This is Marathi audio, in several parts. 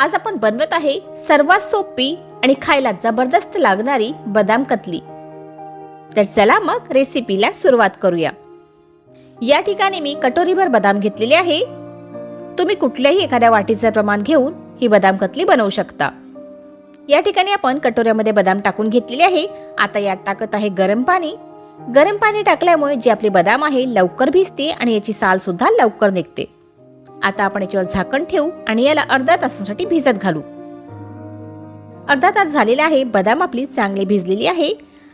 आज आपण बनवत आहे सर्वात सोपी आणि खायला जबरदस्त लागणारी बदाम कतली. तर चला मग रेसिपीला सुरुवात करूया. या ठिकाणी मी कटोरीभर बदाम घेतलेले आहे. तुम्ही कुठल्याही एखाद्या वाटीचं प्रमाण घेऊन ही बदाम कतली बनवू शकता. या ठिकाणी आपण कटोऱ्यामध्ये बदाम टाकून घेतलेले आहे. आता यात टाकत आहे गरम पाणी. गरम पाणी टाकल्यामुळे जी आपली बदाम आहे लवकर भिजते आणि याची साल सुद्धा लवकर निघते. आता आपण याच्यावर झाकण ठेवू आणि याला अर्धा तासासाठी भिजत घालू. अर्धा तास झालेला आहे बदाम आपली चांगली भिजलेली आहे.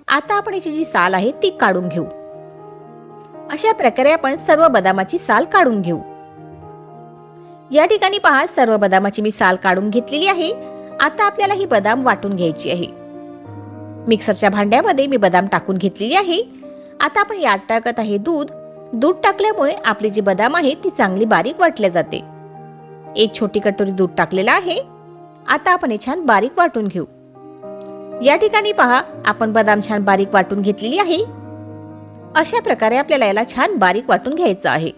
आता आपण याची जी साल आहे ती काढून घेऊ. अशा प्रकारे आपण सर्व बदामाची साल काढून घेऊ. या ठिकाणी पहा सर्व बदामाची मी साल काढून घेतलेली आहे. आता आपल्याला ही बदाम वाटून घ्यायची आहे. मिक्सरच्या भांड्यामध्ये मी बदाम टाकून घेतलेली आहे. आता आपण यात टाकत आहे दूध. दूध टाकल्यामुळे आपली जी बदाम आहे ती चांगली बारीक वाटल्या जाते. एक छोटी कटोरी दूध टाकलेलं आहे. आता आपण हे छान बारीक वाटून घेऊ. या ठिकाणी पहा आपण बदाम छान बारीक वाटून घेतलेली आहे. अशा प्रकारे आपल्याला याला छान बारीक वाटून घ्यायचं आहे.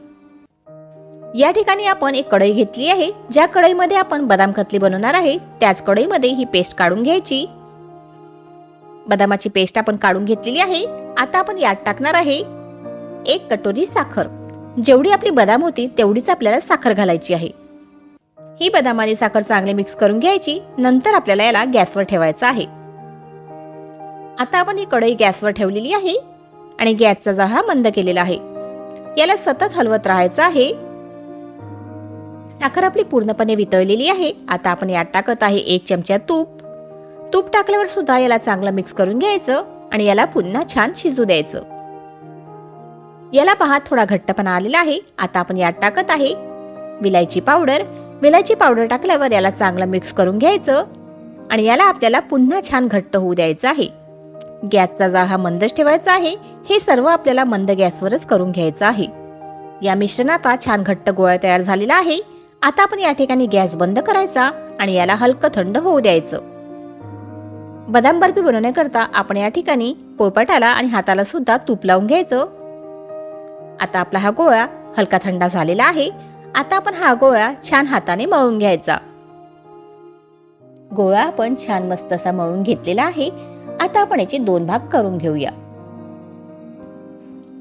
या ठिकाणी आपण एक कढई घेतली आहे. ज्या कढईमध्ये आपण बदाम कतली बनवणार आहे त्याच कढईमध्ये ही पेस्ट काढून घ्यायची. बदामाची पेस्ट आपण काढून घेतलेली आहे. आता आपण यात टाकणार आहे. एक कटोरी साखर. जेवढी आपली बदाम होती तेवढीच आपल्याला साखर घालायची आहे. ही बदाम आणि साखर चांगले मिक्स करून घ्यायची नंतर आपल्याला याला गॅसवर ठेवायचं आहे. आता आपण ही कढई गॅसवर ठेवलेली आहे आणि गॅसचा जहा मंद केलेला आहे. याला सतत हलवत राहायचं आहे. साखर आपली पूर्णपणे वितळलेली आहे. आता आपण यात टाकत आहे एक चमचा तूप. तूप टाकल्यावर सुद्धा याला चांगलं मिक्स करून घ्यायचं आणि याला पुन्हा छान शिजू द्यायचं. याला पहा थोडा घट्टपणा आलेला आहे. आता आपण यात टाकत आहे. विलायची पावडर. विलायची पावडर टाकल्यावर याला चांगलं मिक्स करून घ्यायचं. आणि याला आपल्याला पुन्हा छान घट्ट होऊ द्यायचं आहे. गॅसचा जागा मंदच ठेवायचा आहे. हे सर्व आपल्याला मंद गॅसवरच करून घ्यायचं आहे. या मिश्रणाचा छान घट्ट गोळा तयार झालेला आहे. आता आपण या ठिकाणी गॅस बंद करायचा आणि याला हलकं थंड होऊ द्यायचं. बदाम बर्फी बनवण्याकरता आपण या ठिकाणी पोळपाटाला आणि हाताला सुद्धा तूप लावून घ्यायचं. आता आपला हा गोळा हलका थंडा झालेला आहे. आता आपण हा गोळा छान हाताने मळून घ्यायचा. गोळा आपण छान मस्त असा मळून घेतलेला आहे. आता आपण याचे दोन भाग करून घेऊया.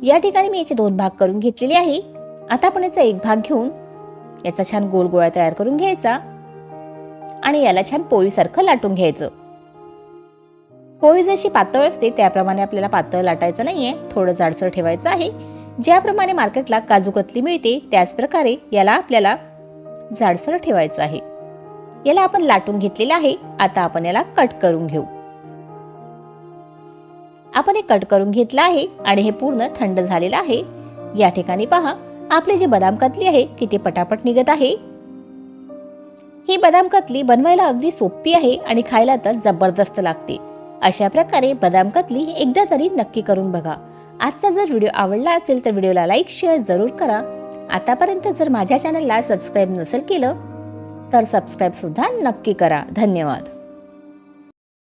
या ठिकाणी मी याचे दोन भाग करून घेतलेले आहे. आता आपण याचा एक भाग घेऊन याचा छान गोल गोळा तयार करून घ्यायचा आणि याला छान पोळीसारखं लाटून घ्यायचं. पोळी जशी पातळ असते त्याप्रमाणे आपल्याला पातळ लाटायचं नाहीये. थोडं जाडसर ठेवायचं आहे. ज्याप्रमाणे मार्केटला काजू कतली मिळते त्याचप्रकारे याला आपल्याला जाडसर ठेवायचं आहे. याला आपण लाटून घेतलेलं आहे. आता आपण याला कट करून घेऊ. आपण हे कट करून घेतलं आहे आणि हे पूर्ण थंड झालेलं आहे. या ठिकाणी पहा आपली जी बदाम कतली आहे किती पटापट निघत आहे. ही बदाम कतली बनवायला अगदी सोपी आहे आणि खायला तर जबरदस्त लागते. अशा प्रकारे बदाम कतली एकदा तरी नक्की करून बघा. आजचा जर व्हिडिओ आवडला असेल तर व्हिडिओला लाईक शेअर जरूर करा. आतापर्यंत जर माझ्या चॅनलला सबस्क्राईब नसेल केलं तर सबस्क्राईबसुद्धा नक्की करा. धन्यवाद.